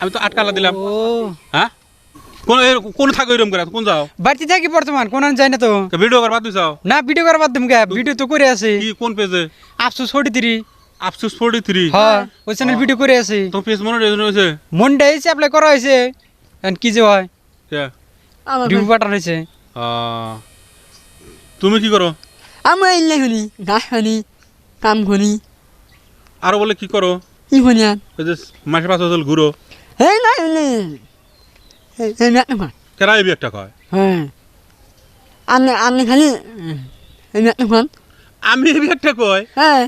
আমি তো আটকালা দিলাম। হ্যাঁ? কোন এর- কোন থাকো এরকম করে? কোন যাও? বাড়িতে থাকি বর্তমান কোন যাই না তো। ভিডিও কর বাদ দিছাও না ভিডিও করার মাধ্যমে গে। ভিডিও তো করে আছে। কি কোন পেজে আফসোস ফোর্টি থ্রি আফসোস ফোর্টি থ্রি হ্যাঁ ওই চ্যানেল ভিডিও করে আছে। তো পেজ মনে রয়েছে মনটা এসে অ্যাপ্লাই করা হয়েছে। এখন কি যে হয়? আমার রিভিউ পাঠানো হয়েছে। তুমি কি করো? আমি এলে হলি গাছ হলি কাম করি আরও বলে কি করো? ই হলি আর মাসে পাঁচ বছর ঘুরো। এই না এই না। একটা কয়? হ্যাঁ। আমি খালি এই না মান আমি এই একটা কয় হ্যাঁ।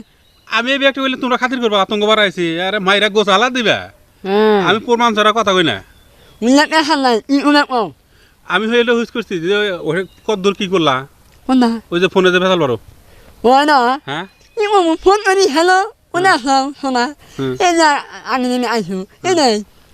আমি এই একটা কইলে তোমরা খাতির করবা আতঙ্ক বাড়াইছি। আরে মাইরা গোছ আলা দিবা। হ্যাঁ। আমি প্রমাণ ছাড়া কথা কই না। নাই ই আমি হইলে হুজ করছি যে কত কদ্দুর কি করলা? না। ওই যে ফোনে যে ভেজাল পারো ও না। হ্যাঁ? ফোন করি হ্যালো। কোন আসলাম শোনা। এই আমি আইসু। এই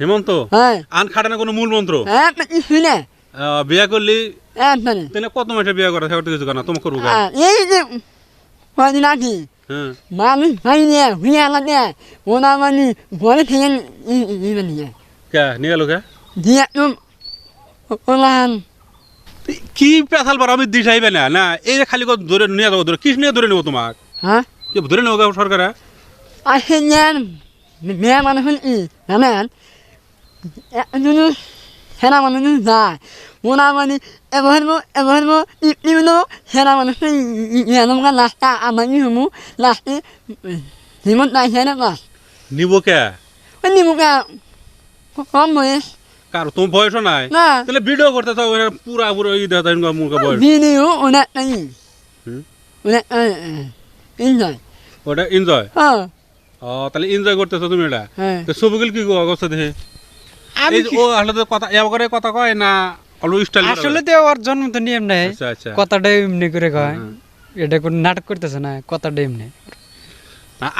হেমন্ত হ্যাঁ। আন খাটে না কোনো মূল মন্ত্র? হ্যাঁ শুনে। বিয়ে করলি? তাহলে কত মাসে বিয়ে করে সেটা কিছু না তোমাকে করব এই যে হ্যাঁ। মানুষ ভাই নিয়ে হুয়ে আলাদা ওনা মানে ঘরে থেকে নিয়ে নিয়ে। কে নিয়ে গেল কে? দিয়ে একদম ওলান কি পেশাল বার আমি দিশাইবে না না এই যে খালি কত ধরে নিয়ে যাব ধরে নিয়ে ধরে নেব তোমাক? হ্যাঁ? কি ধরে নেব সরকারে? আর সে নেন মেয়ে মানুষ ই জানেন? সেনা মানুষ যায় ওনা মানে এবার এবার ইউনো সেনা মানুষ এরকম লাস্টটা আমার ইহমু লাস্টে হিমন্ত নাই সেনা লাস্ট নিব কে ওই কম বয়স কার তোমার বয়সও নাই না তাহলে ভিডিও করতে এরা পুরা পুরো ই দেখা যায় মুখে বয়স ভিডিও অনেক নাই হুম? অনেক এনজয় ওটা এনজয় হ্যাঁ ও তাহলে এনজয় করতেছো তুমি এটা তো সবগুলো কি অবস্থা দেখে আমি ও আসলে কথা করে কথা কয় না স্টাইল আসলে তো ওর জন্ম তো নিয়ম নেই। আচ্ছা আচ্ছা। কথাটা এমনি করে কয়। এটা কোনো নাটক করতেছে না কথাটা এমনি।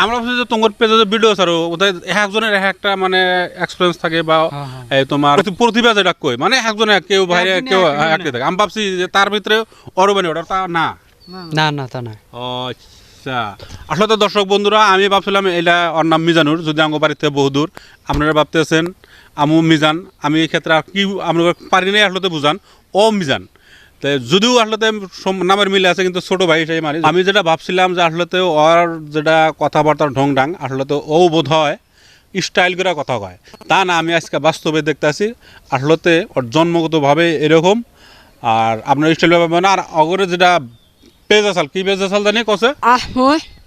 আমরা ভাবছি যে তোমার পেজে যে ভিডিও ছাড়ো ওদের একজনের এক একটা মানে এক্সপিরিয়েন্স থাকে বা হ্যাঁ, হ্যাঁ। তোমার প্রতিভা যেটা কই মানে একজনের কেউ বাইরে কেউ একজনে একটা থাকে। আমি ভাবছি যে তার ভিতরে অরবানি ওটা তা না? না না তা না। আচ্ছা। আসলে দর্শক বন্ধুরা, আমি ভাবছিলাম এটা ওর নাম মিজানুর, যদি আমার বাড়িতে বহুদূর আপনারা ভাবতেছেন, আমু মিজান, আমি এই ক্ষেত্রে কি আমরা পারি নাই আসলে বুঝান, ও মিজান। তো যদিও আসলে নামের মিলে আছে, কিন্তু ছোট ভাই হিসেবে মানি আমি যেটা ভাবছিলাম যে আসলে ওর যেটা কথাবার্তার ঢং ডাং আসলে ও বোধ হয় স্টাইল করে কথা কয়। তা না, আমি আজকে বাস্তবে দেখতেছি, আসলে ওর জন্মগতভাবে এরকম, আর আপনার স্টাইল ভাবে আর অগরে যেটা পেজ আসাল কি পেজ আসাল জানি হরি থেনি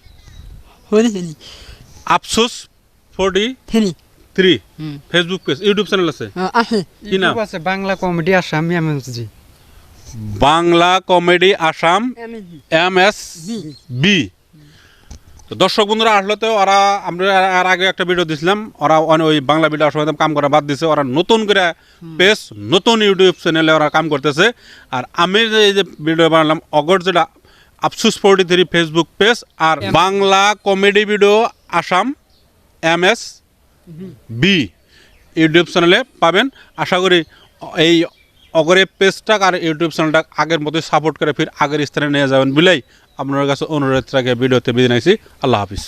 আফসোস forty Theni three. Facebook page YouTube channel আছে? আছে। কি নাম? আছে বাংলা কমেডি আসামি বুঝছি Bangla comedy Assam M S B B তো দর্শক বন্ধুরা আসলে তো ওরা আমরা আর আগে একটা ভিডিও দিছিলাম ওরা ওই বাংলা ভিডিও সময় কাম করা বাদ দিছে ওরা নতুন করে পেজ নতুন ইউটিউব চ্যানেলে ওরা কাম করতেছে। আর আমি যে এই যে ভিডিও বানালাম অগর যেটা আফসুস ফোরটি থ্রি ফেসবুক পেজ আর Bangla comedy video Assam M S B YouTube চ্যানেলে পাবেন। আশা করি এই অগরে পেজটা আর ইউটিউব চ্যানেলটা আগের মতোই সাপোর্ট করে ফির আগের স্থানে নিয়ে যাবেন বিলাই আপনার কাছে অনুরোধ থাকে ভিডিওতে বিদায় নিয়েছি আল্লাহ হাফিজ।